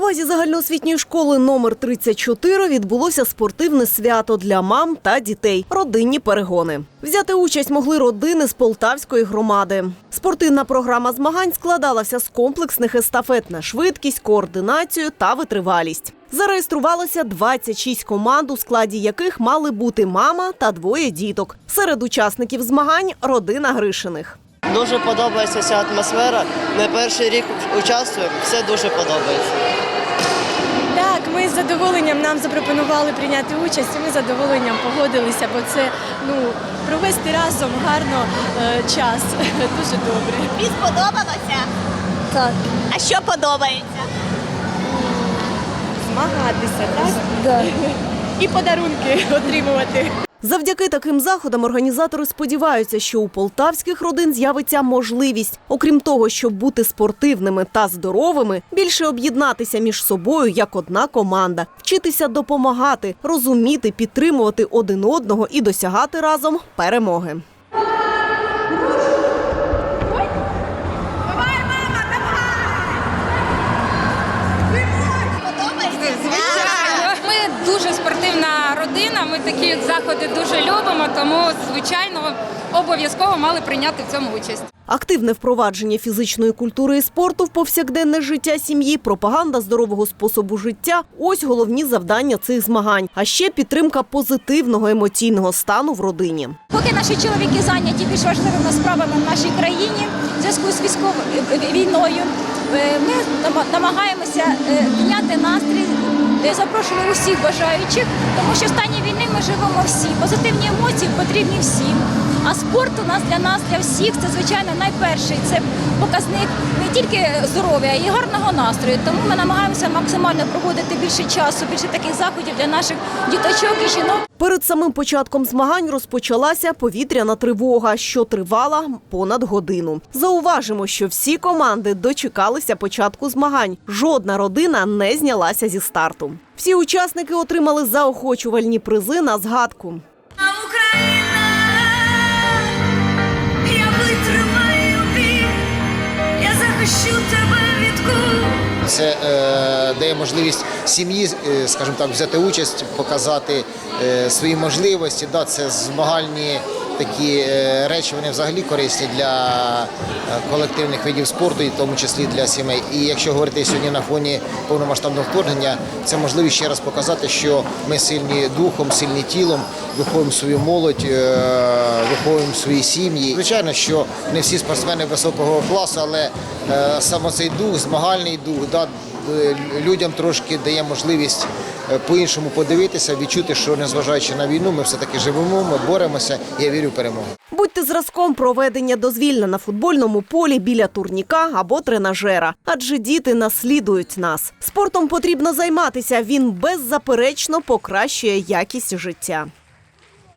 базі загальноосвітньої школи номер 34 відбулося спортивне свято для мам та дітей родинні перегони. Взяти участь могли родини з полтавської громади. Спортивна програма змагань складалася з комплексних естафет на швидкість, координацію та витривалість. Зареєструвалося 26 команд, у складі яких мали бути мама та двоє діток. Серед учасників змагань родина Гришиних. Дуже подобається ця атмосфера. Ми перший рік участвуємо, все дуже подобається. Так, ми з задоволенням нам запропонували прийняти участь, і ми з задоволенням погодилися, бо це ну провести разом гарно е, час. Дуже добре. Тобі сподобалося? Так, А що подобається? змагатися, так? Да. І подарунки отримувати. Завдяки таким заходам організатори сподіваються, що у полтавських родин з'явиться можливість, окрім того, щоб бути спортивними та здоровими, більше об'єднатися між собою як одна команда, вчитися допомагати, розуміти, підтримувати один одного і досягати разом перемоги. Такі заходи дуже любимо, тому звичайно обов'язково мали прийняти в цьому участь. Активне впровадження фізичної культури і спорту в повсякденне життя сім'ї, пропаганда здорового способу життя ось головні завдання цих змагань. А ще підтримка позитивного емоційного стану в родині. Поки наші чоловіки зайняті більш важливими справами в нашій країні в зв'язку з військовою е, війною, е, ми нама- намагаємося е, підняти настрій. Е, Запрошували усіх бажаючих, тому що в стані війни ми живемо всі. Позитивні емоції потрібні всім. А спорт у нас для нас, для всіх, це звичайно найперший. Це показник не тільки здоров'я, а й гарного настрою. Тому ми намагаємося максимально проводити більше часу, більше таких заходів для наших діточок і жінок. Перед самим початком змагань розпочалася повітряна тривога, що тривала понад годину. Зауважимо, що всі команди дочекалися початку змагань. Жодна родина не знялася зі старту. Всі учасники отримали заохочувальні призи на згадку. Дає можливість сім'ї, е, скажімо так, взяти участь, показати е, свої можливості. Да, це змагальні такі е, речі, вони взагалі корисні для е, колективних видів спорту, і в тому числі для сімей. І якщо говорити сьогодні на фоні повномасштабного вторгнення, це можливість ще раз показати, що ми сильні духом, сильні тілом, виховуємо свою молодь, е, виховуємо свої сім'ї. Звичайно, що не всі спортсмени високого класу, але е, саме цей дух, змагальний дух, да, е, людям трошки дає можливість е, по-іншому подивитися, відчути, що незважаючи на війну, ми все-таки живемо, ми боремося. Я вірю в перемогу. Будьте зразком проведення дозвілля на футбольному полі біля турніка або тренажера, адже діти наслідують нас. Спортом потрібно займатися. Він беззаперечно покращує якість життя.